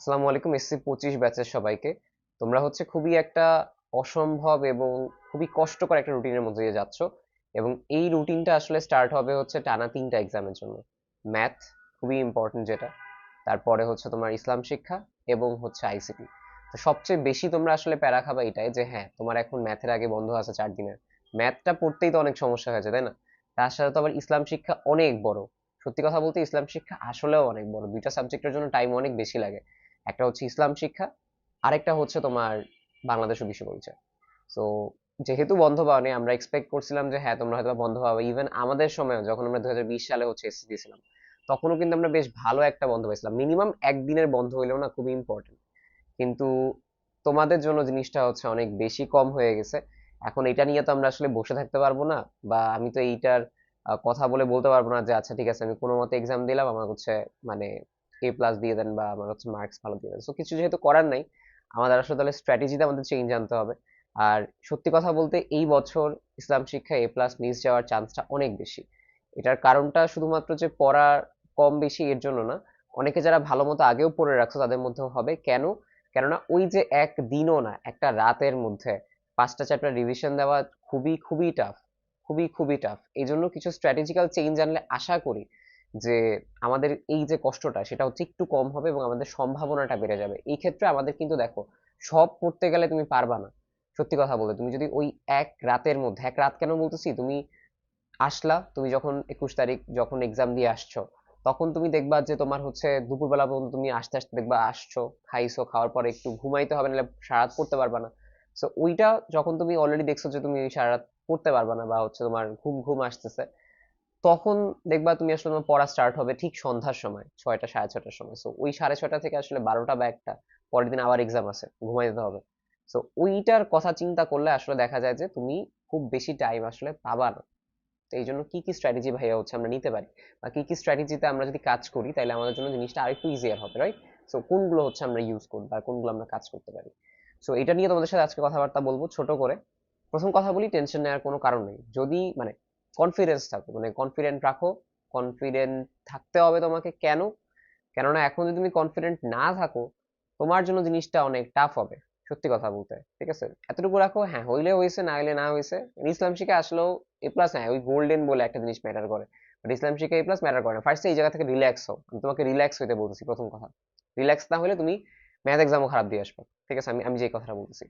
আসসালামু আলাইকুম, এসসি পঁচিশ ব্যাচের সবাইকে। তোমরা হচ্ছে খুবই একটা অসম্ভব এবং খুবই কষ্টকর একটা রুটিনের মধ্যে দিয়ে যাচ্ছ এবং এই রুটিনটা আসলে স্টার্ট হবে হচ্ছে টানা তিনটা এক্সামের জন্য। ম্যাথ খুবই ইম্পর্টেন্ট যেটা, তারপরে হচ্ছে তোমার ইসলাম শিক্ষা এবং হচ্ছে আইসিটি তো সবচেয়ে বেশি তোমরা আসলে প্যারা খাবা এটাই যে হ্যাঁ তোমার এখন ম্যাথের আগে বন্ধ আছে চার দিনের। ম্যাথটা পড়তেই তো অনেক সমস্যা হয়েছে তাই না? তার সাথে তো আবার ইসলাম শিক্ষা অনেক বড়। সত্যি কথা বলতে ইসলাম শিক্ষা আসলেও অনেক বড়। দুইটা সাবজেক্টের জন্য টাইম অনেক বেশি লাগে। একটা হচ্ছে ইসলাম শিক্ষা, আরেকটা হচ্ছে তোমার বাংলাদেশ বিশ্ব পরিচয় সো যেহেতু বন্ধ পাওয়া নেই আমরা এক্সপেক্ট করছিলাম যে হ্যাঁ তোমরা হয়তো বন্ধ পাবে। ইভেন আমাদের সময় যখন আমরা দুই সালে হচ্ছে এসএসসি দিয়েছিলাম তখনও কিন্তু আমরা বেশ ভালো একটা বন্ধ পাইছিলাম। মিনিমাম একদিনের বন্ধ হইলেও না খুবই ইম্পর্টেন্ট কিন্তু তোমাদের জন্য জিনিসটা হচ্ছে অনেক বেশি কম হয়ে গেছে। এখন এটা নিয়ে তো আমরা আসলে বসে থাকতে পারব না, বা আমি তো এইটার কথা বলে বলতে পারব না যে আচ্ছা ঠিক আছে, আমি কোনো মতে এক্সাম দিলাম আমার হচ্ছে মানে এ প্লাস দিয়ে দেন বা আমার হচ্ছে মার্কস ভালো দিয়ে দেন। সো কিছু যেহেতু করার নাই, আমাদের আসলে তাহলে স্ট্র্যাটেজিতে আমাদের চেঞ্জ আনতে হবে। আর সত্যি কথা বলতে, এই বছর ইসলাম শিক্ষা এ প্লাস মিস যাওয়ার চান্সটা অনেক বেশি। এটার কারণটা শুধুমাত্র যে পড়া কম বেশি, এর জন্য না। অনেকে যারা ভালো মতো আগেও পড়ে রাখছো, তাদের মধ্যেও হবে। কেন? কেননা ওই যে এক দিনও না, একটা রাতের মধ্যে পাঁচটা চ্যাপ্টার রিভিশন দেওয়া খুবই খুবই টাফ খুবই খুবই টাফ এই জন্য কিছু স্ট্র্যাটেজিক্যাল চেঞ্জ আনলে আশা করি যে আমাদের এই যে কষ্টটা সেটা হচ্ছে একটু কম হবে এবং আমাদের সম্ভাবনাটা বেড়ে যাবে। এই ক্ষেত্রে আমাদের কিন্তু দেখো, সব পড়তে গেলে তুমি পারবা না। সত্যি কথা বলতে, তুমি যদি ওই এক রাতের মধ্যে, এক রাত কেন বলতেছি? তুমি আসলা, তুমি যখন একুশ তারিখ যখন এক্সাম দিয়ে আসছো, তখন তুমি দেখবা যে তোমার হচ্ছে দুপুরবেলা পর্যন্ত তুমি আস্তে আস্তে দেখবা আসছো, খাইছো, খাওয়ার পরে একটু ঘুমাইতে হবে, নাহলে সারা রাত পড়তে পারবা না। সো ওইটা যখন তুমি অলরেডি দেখছ যে তুমি সারা রাত পড়তে পারবা না বা হচ্ছে তোমার ঘুম ঘুম আসতেছে তখন দেখবা তুমি আসলে তোমার পড়া স্টার্ট হবে ঠিক সন্ধ্যার সময়, ছয়টা, সাড়ে ছটার সময়। সো ওই সাড়ে ছটা থেকে আসলে বারোটা বা একটা, পরের দিন আবার এক্সাম আছে ঘুমাই যেতে হবে। সো ওইটার কথা চিন্তা করলে আসলে দেখা যায় যে তুমি খুব বেশি টাইম আসলে পাবা না। তো এই জন্য কি কি স্ট্র্যাটেজি ভাইয়া হচ্ছে আমরা নিতে পারি? বা কি কি স্ট্র্যাটেজিতে আমরা যদি কাজ করি তাহলে আমাদের জন্য জিনিসটা আরেকটু ইজিয়ার হবে রাইট সো কোনগুলো হচ্ছে আমরা ইউজ করব আর কোনগুলো আমরা কাজ করতে পারি? সো এটা নিয়ে তোমাদের সাথে আজকে কথাবার্তা বলব ছোট করে। প্রথম কথা বলি টেনশন নেওয়ার কোনো কারণ নেই। যদি মানে কনফিডেন্স থাকো মানে কনফিডেন্ট রাখো কনফিডেন্ট থাকতে হবে তোমাকে কেন? কেননা এখন যদি তুমি কনফিডেন্ট না থাকো, তোমার জন্য জিনিসটা অনেক টাফ হবে, সত্যি কথা বলতে, ঠিক আছে? এতটুকু রাখো হ্যাঁ হইলে হয়েছে, না হইলে না হয়েছে। ইসলাম শিখে আসলেও এ প্লাস হ্যাঁ ওই গোল্ডেন বলে একটা জিনিস ম্যাটার করে। বাট ইসলাম শিখে এ প্লাস ম্যাটার করে না। ফার্স্টে এই জায়গা থেকে রিল্যাক্স হও। আমি তোমাকে রিল্যাক্স হইতে বলতেছি, প্রথম কথা। রিল্যাক্স না হলে তুমি ম্যাথ এক্সামও খারাপ দিয়ে আসবে, ঠিক আছে? আমি আমি যে কথাটা বলতেছি,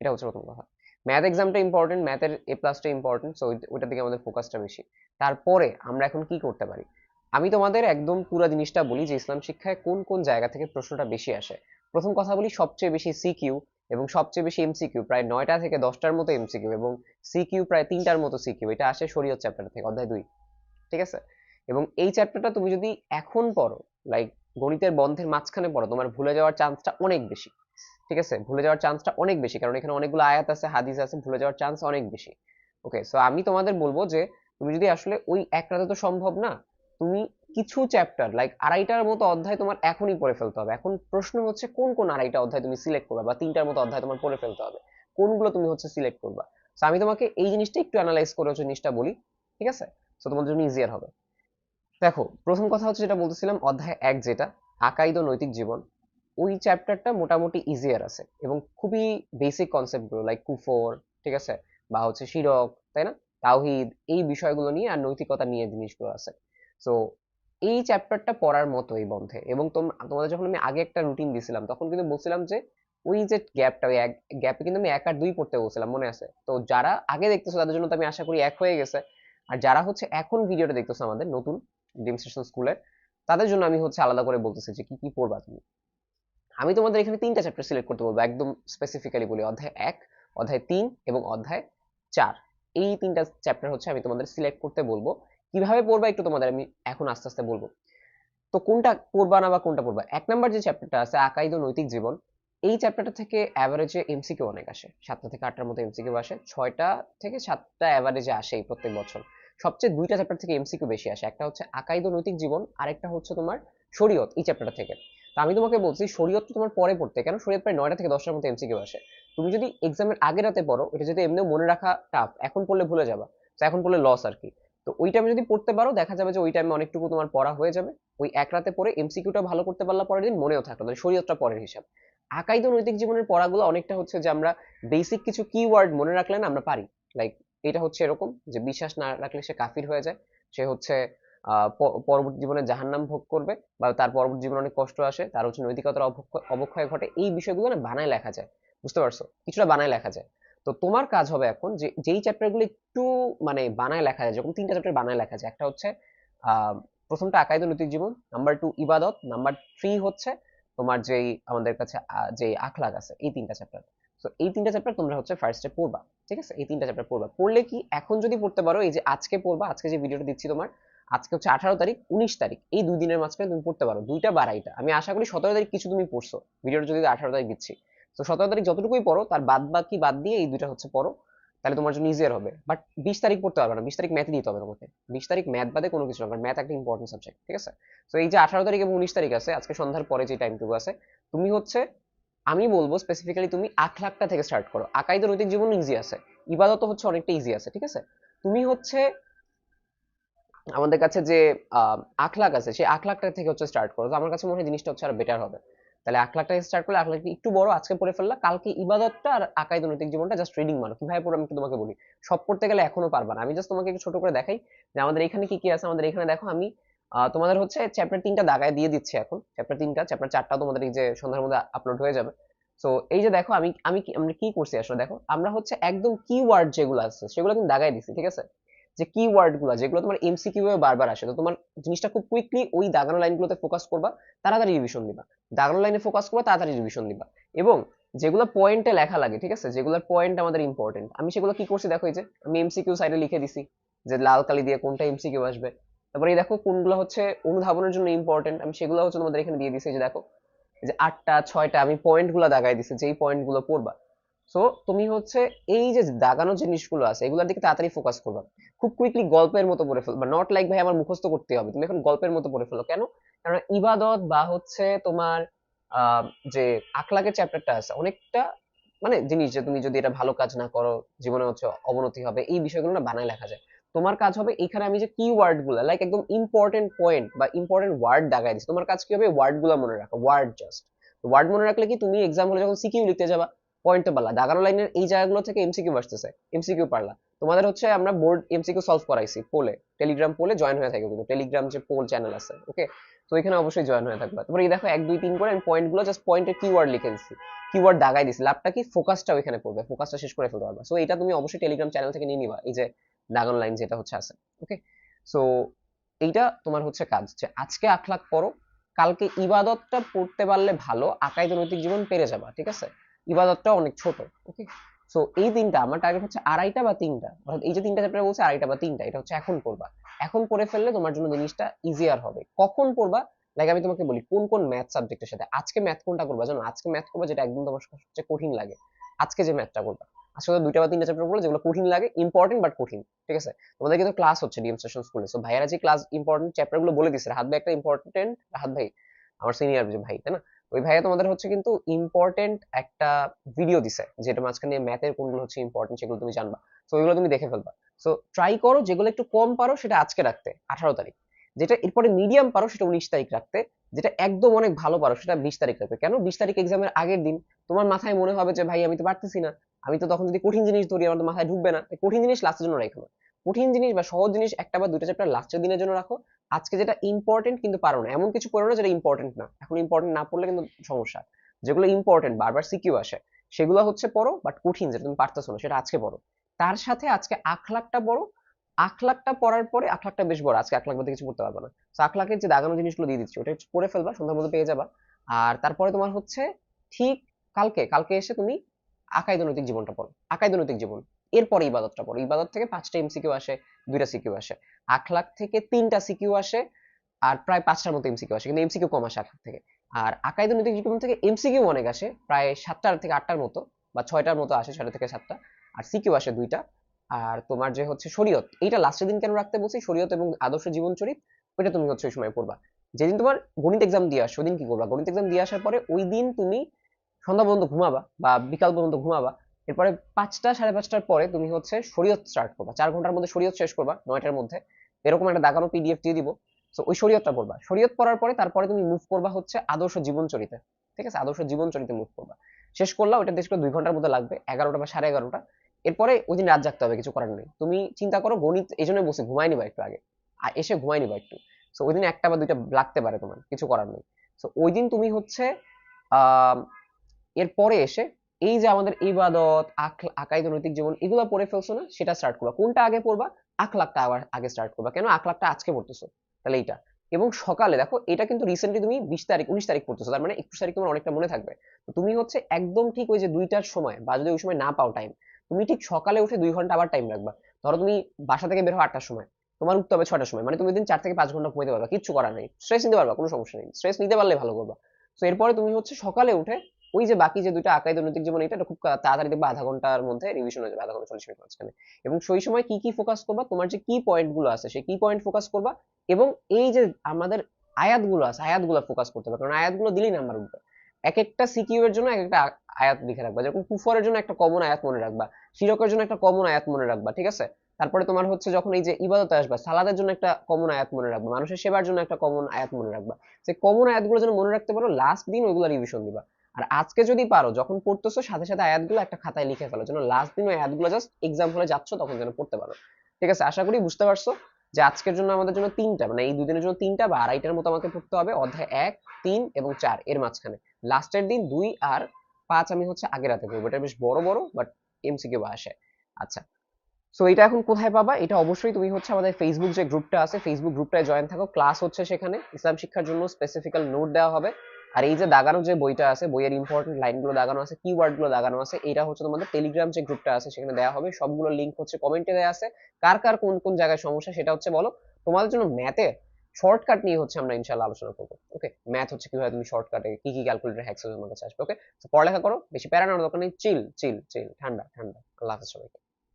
এটা হচ্ছে প্রথম কথা। ম্যাথ এক্সামটা ইম্পর্টেন্ট ম্যাথের এ প্লাসটা ইম্পর্টেন্ট সো ওইটার দিকে আমাদের ফোকাসটা বেশি। তারপরে আমরা এখন কি করতে পারি? আমি তোমাদের একদম পুরো জিনিসটা বলি যে ইসলাম শিক্ষায় কোন কোন জায়গা থেকে প্রশ্নটা বেশি আসে। প্রথম কথা বলি সবচেয়ে বেশি সিকিউ এবং সবচেয়ে বেশি এমসিকিউ প্রায় নয়টা থেকে দশটার মতো এমসিকিউ এবং সিকিউ প্রায় তিনটার মতো সিকিউ এটা আসে শরীয়ত চ্যাপ্টার থেকে, অধ্যায় দুই। ঠিক আছে? এবং এই চ্যাপ্টারটা তুমি যদি এখন পড়ো লাইক গণিতের বন্ধের মাঝখানে পড়ো, তোমার ভুলে যাওয়ার চান্সটা অনেক বেশি। ঠিক আছে? ভুলে যাওয়ার চান্সটা অনেক বেশি। কারণ এখানে অনেকগুলো আয়াত আছে, হাদিস আছে, ভুলে যাওয়ার চান্স অনেক বেশি। ওকে সো আমি তোমাদের বলব যে, তুমি যদি আসলে ওই এক রাতে তো সম্ভব না, তুমি কিছু চ্যাপ্টার লাইক আড়াইটার মতো অধ্যায় তোমার এখনই পড়ে ফেলতে হবে। এখন প্রশ্ন হচ্ছে, কোন কোন আড়াইটা অধ্যায় তুমি সিলেক্ট করবে বা তিনটার মতো অধ্যায় তোমার পড়ে ফেলতে হবে? কোনগুলো তুমি হচ্ছে সিলেক্ট করবা? সো আমি তোমাকে এই জিনিসটা একটু অ্যানালাইজ করে হচ্ছে জিনিসটা বলি, ঠিক আছে? সো তোমার জন্য ইজিয়ার হবে। দেখো, প্রথম কথা হচ্ছে যেটা বলতেছিলাম, অধ্যায় এক যেটা, আকাইদ নৈতিক জীবন। ওই চ্যাপ্টারটা মোটামুটি ইজিয়ার আছে এবং খুবই বেসিক কনসেপ্টগুলো লাইক কুফর, ঠিক আছে? বা হচ্ছে শিরক, তাই না? তাওহিদ, এই বিষয়গুলো নিয়ে আর নৈতিকতা নিয়ে জিনিসগুলো আছে। সো এই চ্যাপ্টারটা পড়ার মতো এই বন্ধে। এবং তোম- তোমাদের যখন আমি আগে একটা রুটিন দিছিলাম, তখন কিন্তু বলছিলাম যে, ওই যে গ্যাপটা ওই এক গ্যাপে কিন্তু আমি এক আর দুই পড়তে বলছিলাম, মনে আছে? তো যারা আগে দেখতেছো, তাদের জন্য তো আমি আশা করি এক হয়ে গেছে। আর যারা হচ্ছে এখন ভিডিওটা দেখতেছো আমাদের নতুন ডিমস্টেশন স্কুলের তাদের জন্য আমি হচ্ছে আলাদা করে বলতেছি যে, কি কি পড়বা তুমি? আমি তোমাদের এখানে তিনটা চ্যাপ্টার সিলেক্ট করতে বলব, একদম স্পেসিফিক্যালি বলি অধ্যায় এক, অধ্যায় তিন এবং অধ্যায় চার। এই তিনটা চ্যাপ্টার হচ্ছে আমি তোমাদের সিলেক্ট করতে বলব। কীভাবে পড়বা একটু তোমাদের আমি এখন আস্তে আস্তে বলব। তো কোনটা পড়বা না বা কোনটা পড়বা? এক নাম্বার যে চ্যাপ্টারটা আছে, আকাইদ নৈতিক জীবন, এই চ্যাপ্টারটা থেকে অ্যাভারেজে এমসিকিউ অনেক আসে। সাতটা থেকে আটটার মতো এমসিকিউ আসে, ছয়টা থেকে সাতটা অ্যাভারেজে আসে এই প্রত্যেক বছর। সবচেয়ে দুইটা চ্যাপ্টার থেকে এমসিকিউ বেশি আসে। একটা হচ্ছে আকাইদ নৈতিক জীবন আর একটা হচ্ছে তোমার শরীয়ত এই চ্যাপ্টারটা থেকে। তো আমি তোমাকে বলছি, শরীয়ত তো তোমার পরে পড়তে, কেন? শরীয়ত প্রায় নয়টা থেকে দশটার মতো এমসিকিউ আসে। তুমি যদি এক্সামের আগে রাতে পড়ো, এটা যদি এমনিও মনে রাখা টাফ এখন পড়লে ভুলে যাবা। তো এখন পড়লে লস আর কি। তো ওই টাইমে যদি পড়তে পারো, দেখা যাবে যে ওই টাইমে অনেকটুকু তোমার পড়া হয়ে যাবে। ওই এক রাতে পড়ে এমসিকিউটা ভালো করতে পারলে, পরের দিন মনেও থাকল তাহলে শরীয়তটা পরের হিসাব। আকাইদ নৈতিক জীবনের পড়াগুলো অনেকটা হচ্ছে যে আমরা বেসিক কিছু কিওয়ার্ড মনে রাখলে না আমরা পারি। লাইক এটা হচ্ছে এরকম যে বিশ্বাস না রাখলে সে কাফির হয়ে যায়। সে হচ্ছে পরবর্তী জীবনে জাহান্নাম ভোগ করবে বা তার পরবর্তী জীবনে অনেক কষ্ট আসে, তার হচ্ছে নৈতিকতার অবক্ষয় ঘটে, এই বিষয়গুলো না বানায় লেখা যায়। বুঝতে পারছ? কিছুটা বানায় লেখা যায়। তো তোমার কাজ হবে এখন যে, যেই চ্যাপ্টারগুলো একটু মানে বানায় লেখা যায় যখন তিনটা চ্যাপ্টার বানায় লেখা যায়, একটা হচ্ছে প্রথমটা আকাইদ নৈতিক জীবন নাম্বার টু ইবাদত নাম্বার থ্রি হচ্ছে তোমার যেই আমাদের কাছে যে আখলাক আছে, এই তিনটা চ্যাপ্টার তো এই তিনটা চ্যাপ্টার তোমরা হচ্ছে ফার্স্টে পড়বা, ঠিক আছে? এই তিনটা চ্যাপ্টার পড়বা। পড়লে কি এখন যদি পড়তে পারো, এই যে আজকে পড়বা, আজকে যে ভিডিওটা দিচ্ছি তোমার আজকে হচ্ছে আঠারো তারিখ, উনিশ তারিখ। এই দুই দিনের মাঝখানে তুমি পড়তে পারো। দুইটা বা আড়াইটা আমি আশা করি সতেরো তারিখ কিছু তুমি পড়ছো। ভিডিওটা যদি আঠারো তারিখ দিচ্ছি। তো সতেরো তারিখ যতটুকুই পড়ো, তার বাদ বাকি বাদ দিয়ে এই দুইটা হচ্ছে পড়ো। তাহলে তোমার জন্য ইজিয়ার হবে। বাট বিশ তারিখ পড়তে পারবে না। বিশ তারিখ ম্যাথ দিতে হবে তোমাকে। বিশ তারিখ ম্যাথ বাদে কোনো কিছু না ম্যাথ একটা ইম্পর্টেন্ট সাবজেক্ট ঠিক আছে? তো এই যে আঠারো তারিখ এবং উনিশ তারিখ আছে, আজকে সন্ধ্যার পরে যে টাইমটুকু আছে, তুমি হচ্ছে, আমি বলব স্পেসিফিক্যালি তুমি আখলাকটা থেকে স্টার্ট করো। আকাইদ নৈতিক জীবন ইজি আছে। ইবাদত হচ্ছে অনেকটা ইজি আছে, ঠিক আছে? তুমি হচ্ছে আমাদের কাছে যে আহ, আখলাক আছে সেই আখলাকটা থেকে হচ্ছে স্টার্ট করো। তো আমার কাছে মনে হয় জিনিসটা হচ্ছে আর বেটার হবে। তাহলে আখলাকটা স্টার্ট করলে আখলাকটা একটু বড় আজকে পড়ে ফেললা কালকে ইবাদতটা আর আকাইদ নৈতিক জীবনটা জাস্ট রিডিং মানো কীভাবে পড়ো আমি তোমাকে বলি। সব পড়তে গেলে এখনও পারবা না। আমি জাস্ট তোমাকে একটু ছোট করে দেখাই যে আমাদের এখানে কি কি আছে। আমাদের এখানে দেখো আমি তোমাদের হচ্ছে চ্যাপ্টার তিনটা দাগায় দিয়ে দিচ্ছি এখন। চ্যাপ্টার তিনটা চ্যাপ্টার চারটা তোমাদের এই যে সন্ধ্যার মধ্যে আপলোড হয়ে যাবে। তো এই যে দেখো আমি আমি আমরা কি করছি আসলে? দেখো আমরা হচ্ছে একদম কিওয়ার্ড যেগুলো আছে সেগুলো কিন্তু দাগায় দিচ্ছি ঠিক আছে? যে কিওয়ার্ডগুলো, যেগুলো তোমার এমসিকিউ এ বারবার আসে, তো তোমার জিনিসটা খুব কুইকলি ওই দাগানো লাইনগুলোতে ফোকাস করবা, তাড়াতাড়ি রিভিশন দিবা দাগানো লাইনে ফোকাস করবা, তাড়াতাড়ি রিভিশন দিবা এবং যেগুলো পয়েন্টে লেখা লাগে, ঠিক আছে? যেগুলোর পয়েন্ট আমাদের ইম্পর্টেন্ট আমি সেগুলো কি করছি, দেখো এই যে, আমি এমসিকিউ সাইডে লিখে দিছি, যে লাল কালি দিয়ে কোনটা এমসিকিউ আসবে। তারপরে এই দেখো কোনগুলো হচ্ছে অনুধাবনের জন্য ইম্পর্টেন্ট আমি সেগুলো হচ্ছে তোমাদের এখানে দিয়ে দিছি যে দেখো যে আটটা, ছয়টা, আমি পয়েন্টগুলো দাগাই দিছি, যেই পয়েন্টগুলো পড়বা। সো তুমি হচ্ছে এই যে দাগানো জিনিসগুলো আছে, এগুলোর দিকে তাড়াতাড়ি ফোকাস করবা। খুব কুইকলি গল্পের মতো পড়ে ফেলবা নট লাইক ভাই, আমার মুখস্থ করতে হবে। তুমি এখন গল্পের মতো পড়ে ফেলো। কেন? কারণ ইবাদত বা হচ্ছে তোমার যে আখলাকের চ্যাপ্টারটা আছে, অনেকটা মানে জিনিস যে তুমি যদি এটা ভালো কাজ না করো, জীবনে হচ্ছে অবনতি হবে, এই বিষয়গুলো না বানায় লেখা যায়। তোমার কাজ হবে এখানে আমি যে কি ওয়ার্ডগুলা লাইক একদম ইম্পর্টেন্ট পয়েন্ট বা ইম্পর্টেন্ট ওয়ার্ড দাগাই দিচ্ছি তোমার কাজ কি হবে? ওয়ার্ডগুলা মনে রাখা ওয়ার্ড জাস্ট ওয়ার্ড মনে রাখলে কি তুমি এক্সাম হলে যখন সিকিউ লিখতে যাবা পয়েন্ট পারলা দাগানো লাইনের এই জায়গাগুলো থেকে এমসিকিউ আসতেছে এমসিকিউ পারলা। তোমাদের হচ্ছে আমরা বোর্ড এমসিকিউ সলভ করাইছি পোলে। টেলিগ্রাম পোলে জয়েন হয়ে থাকবে কিন্তু। টেলিগ্রাম যে পোল চ্যানেল আছে ওকে তো এখানে অবশ্যই জয়েন হয়ে থাকবে। তারপরে এই দেখো এক, দুই, তিন করে আমি পয়েন্টগুলো জাস্ট পয়েন্টের কিওয়ার্ড লিখে দিচ্ছি কিওয়ার্ড দাগাই দিছি। লাভটা কি? ফোকাসটা ওইখানে পড়বে ফোকাসটা শেষ করে ফেলতে পারবা। সো এটা তুমি অবশ্যই টেলিগ্রাম চ্যানেল থেকে নিয়ে নিবা। এই যে দাগানো লাইন যেটা হচ্ছে আছে ওকে সো এইটা তোমার হচ্ছে কাজ। যে আজকে আখলাক পড়ো, কালকে ইবাদতটা পড়তে পারলে ভালো আকাইদ নৈতিক জীবন পেরে যাবা, ঠিক আছে? ইবাদতটা অনেক ছোট ওকে সো এই তিনটা আমার টার্গেট হচ্ছে আড়াইটা বা তিনটা। অর্থাৎ এই যে তিনটা চ্যাপ্টার বলছে, আড়াইটা বা তিনটা, এটা হচ্ছে এখন পড়বা। এখন পড়ে ফেললে তোমার জন্য জিনিসটা ইজিয়ার হবে। কখন পড়বা? লাইক আমি তোমাকে বলি, কোন কোন ম্যাথ সাবজেক্টের সাথে? আজকে ম্যাথ কোনটা করবা? জানো, আজকে ম্যাথ করবা যেটা একদম তোমার সবচেয়ে কঠিন লাগে। আজকে যে ম্যাথটা করবা। আজকে দুইটা বা তিনটা চ্যাপ্টার পড়লে যেগুলো কঠিন লাগে ইম্পর্টেন্ট বাট কঠিন, ঠিক আছে? তোমাদের কিন্তু ক্লাস হচ্ছে ডিএম সেশন স্কুলে সো ভাইয়ারা যে ক্লাস ইম্পর্টেন্ট চ্যাপ্টারগুলো বলে দিচ্ছে রাহাত ভাই একটা ইম্পর্টেন্ট রাহাত ভাই, আমার সিনিয়র যে ভাই, তাই না? ওই ভাইয়া তোমাদের হচ্ছে কিন্তু ইম্পর্টেন্ট একটা ভিডিও দিছে, যেটা মাঝখানে ম্যাথের কোনগুলো হচ্ছে ইম্পর্টেন্ট সেগুলো তুমি জানবা। তো ওইগুলো তুমি দেখে ফেলবা। সো ট্রাই করো, যেগুলো একটু কম পারো সেটা আজকে রাখতে, আঠারো তারিখ। যেটা এরপরে মিডিয়াম পারো সেটা উনিশ তারিখ রাখতে, যেটা একদম অনেক ভালো পারো সেটা বিশ তারিখ রাখবে কেন? বিশ তারিখ এক্সামের আগের দিন তোমার মাথায় মনে হবে যে, ভাই, আমি তো পারতেছি না। আমি তো তখন যদি কঠিন জিনিস ধরি, আমার মাথায় ঢুকবে না। কঠিন জিনিস লাস্টের জন্য রাখো না। কঠিন জিনিস বা সহজ জিনিস একটা বা দুটো চ্যাপ্টার লাস্টের দিনের জন্য রাখো। আজকে যেটা ইম্পর্টেন্ট কিন্তু পারো না। এমন কিছু পড়ো না যেটা ইম্পর্টেন্ট না। এখন ইম্পর্টেন্ট না পড়লে কিন্তু সমস্যা। যেগুলো ইম্পর্টেন্ট বারবার সিকিউ আসে, সেগুলো হচ্ছে পড়ো বাট কঠিন যেটা তুমি পারতেছো না, সেটা আজকে পড়ো। তার সাথে আজকে আখলাকটা পড়ো। আখলাকটা পড়ার পরে আখলাকটা বেশ বড়। আজকে আখলাক মধ্যে কিছু পড়তে পারবে না। তো আখলাকের যে দাগানো জিনিসগুলো দিয়ে দিচ্ছি, ওটা পড়ে ফেলবা, সন্ধ্যার মধ্যে পেয়ে যাবা। আর তারপরে তোমার হচ্ছে ঠিক কালকে কালকে এসে তুমি আকাইদ নৈতিক জীবনটা পড়ো। আকাইদ নৈতিক জীবন। এরপরে ইবাদতটা পড়ো। ইবাদত থেকে পাঁচটা এমসিকিউ আসে, দুইটা সিকিউ আসে। আখলাক থেকে তিনটা সিকিউ আসে আর প্রায় পাঁচটার মতো এমসিকিউ আসে, কিন্তু এমসিকিউ কম আসে আখলাক থেকে। আর আকাইদ নৈতিক জীবন থেকে এমসিকিউ অনেক আসে, প্রায় সাতটার থেকে আটটার মতো বা ছয়টার মতো আসে, ছয়টা থেকে সাতটা। আর সিকিউ আসে দুইটা। আর তোমার যে হচ্ছে শরীয়ত, এইটা লাস্টের দিন কেন রাখতে বলছি? শরীয়ত এবং আদর্শ জীবন চরিত, ওইটা তুমি হচ্ছে ওই সময় পড়বা। যেদিন তোমার গণিত এক্সাম দিয়ে আসো ওই দিন কি করবা? গণিত এক্সাম দিয়ে আসার পরে ওই দিন তুমি সন্ধ্যা পর্যন্ত ঘুমাবা বা বিকাল পর্যন্ত ঘুমাবা। এরপরে পাঁচটা, সাড়ে পাঁচটার পরে তুমি হচ্ছে শরীয়ত স্টার্ট করবা। চার ঘণ্টার মধ্যে শরীয়ত শেষ করবা, নয়টার মধ্যে। এরকম একটা দাগানো পিডিএফ দিয়ে দিব। তো ওই শরীয়তটা পড়বা। শরীয়ত পড়ার পরে তারপরে তুমি মুভ করবা হচ্ছে আদর্শ জীবনচরিতে ঠিক আছে? আদর্শ জীবনচরিতে মুভ করবা। শেষ করলা ওটা দেশ দুই ঘণ্টার মধ্যে লাগবে, এগারোটা বা সাড়ে এগারোটা। এরপরে ওই দিন রাত জাগতে হবে, কিছু করার নেই। তুমি চিন্তা করো, গণিত, এই জন্য বসে ঘুমাই নিবা একটু আগে। আর এসে ঘুমাই নিবা একটু। তো ওই দিন একটা বা দুইটা লাগতে পারে তোমার, কিছু করার নেই। তো ওই দিন তুমি হচ্ছে এরপরে এসে এই যে আমাদের ইবাদত আকাইদ নৈতিক জীবন, এগুলো পড়ে ফেলছো না, সেটা স্টার্ট করবা। কোনটা আগে পড়বা? আখলাখটা আবার আগে স্টার্ট করবা। কেন? আখলাখটা আজকে পড়তেছো। তাহলে এইটা। এবং সকালে দেখো, এটা কিন্তু রিসেন্টলি তুমি বিশ তারিখ, উনিশ তারিখ পড়তেছো। তার মানে একুশ তারিখ তোমার অনেকটা মনে থাকবে। তুমি হচ্ছে একদম ঠিক ওই যে দুইটার সময় বা যদি ওই সময় না পাও টাইম তুমি ঠিক সকালে উঠে দুই ঘণ্টা আবার টাইম রাখবা। ধরো তুমি বাসা থেকে বের হো আটটার সময়, তোমার উঠতে হবে ছটার সময়। মানে তুমি দিন চার থেকে পাঁচ ঘণ্টা ঘুমাইতে পারবা, কিচ্ছু করার নেই। স্ট্রেস নিতে পারবা, কোনো সমস্যা নেই। স্ট্রেস নিতে পারলে ভালো করবা। তো এরপরে তুমি হচ্ছে সকালে উঠে ওই যে বাকি যে দুইটা আকাই দৈনন্দিন জীবন, এটা খুব তাড়াতাড়ি দেখবে আধা ঘণ্টার মধ্যে রিভিশন হয়ে যাবে, আধা ঘণ্টা, চল্লিশ মিনিট মাঝখানে। এবং সেই সময় কি কি ফোকাস করবা? তোমার যে কি পয়েন্টগুলো আছে, সেই কি পয়েন্ট ফোকাস করবা এবং এই যে আমাদের আয়াতগুলো আছে, আয়াতগুলো ফোকাস করতে হবে। কারণ আয়াতগুলো দিলেই নাম্বার উঠবে। এক একটা সিকিউ এর জন্য এক একটা আয়াত লিখে রাখবা। যেরকম কুফরের জন্য একটা কমন আয়াত মনে রাখবা শিরকের জন্য একটা কমন আয়াত মনে রাখবা, ঠিক আছে? তারপরে তোমার হচ্ছে যখন এই যে ইবাদতে আসবা, সালাদের জন্য একটা কমন আয়াত মনে রাখবা, মানুষের সেবার জন্য একটা কমন আয়াত মনে রাখবা। সেই কমন আয়াতগুলো যেন মনে রাখতে পারো লাস্ট দিন ওইগুলো রিভিশন দিবা। আর আজকে যদি পারো, যখন পড়তেছো, সাথে সাথে আয়াতগুলো একটা খাতায় লিখে ফেলো। যেন লাস্ট দিন আয়াতগুলো জাস্ট এক্সাম হলে যাচ্ছ, তখন যেন পড়তে পারো। ঠিক আছে? আশা করি বুঝতে পারছ যে আজকের জন্য আমাদের জন্য তিনটা মানে এই দুদিনের জন্য তিনটা বা আড়াইটার মতো আমাকে পড়তে হবে। অধ্যায় এক, তিন এবং চার এর মাঝখানে। লাস্টের দিন দুই আর পাঁচ আমি হচ্ছে আগে রাতে করব এটা বেশ বড় বড় বাট এমসিকিউ আসে। আচ্ছা। সো এটা এখন কোথায় পাবা? এটা অবশ্যই তুমি হচ্ছে আমাদের ফেসবুক যে গ্রুপটা আছে ফেসবুক গ্রুপটায় জয়েন থাকো। ক্লাস হচ্ছে সেখানে। ইসলাম শিক্ষার জন্য স্পেসিফিক্যাল নোট দেওয়া হবে। আর এই যে দাগানো যে বইটা আছে, বইয়ের ইম্পর্টেন্ট লাইনগুলো দাগানো আছে কিওয়ার্ডগুলো দাগানো আছে এটা হচ্ছে তোমাদের টেলিগ্রাম যে গ্রুপটা আছে, সেখানে দেওয়া হবে। সবগুলো লিঙ্ক হচ্ছে কমেন্টে দেওয়া আছে। কার কার কোন কোন জায়গায় সমস্যা সেটা হচ্ছে বলো। তোমাদের জন্য ম্যাথে শর্টকাট নিয়ে হচ্ছে আমরা ইনশাআল্লাহ আলোচনা করব। ওকে ম্যাথ হচ্ছে কীভাবে তুমি শর্টকাটে কি কি ক্যালকুলেটর হ্যাক্স তোমার কাছে আসবে ওকে পড়ালেখা করো, বেশি প্যারা নেওয়ার দরকার নেই চিল চিল চিল ঠান্ডা ঠান্ডা। আল্লাহ হাফেজ সবাইকে।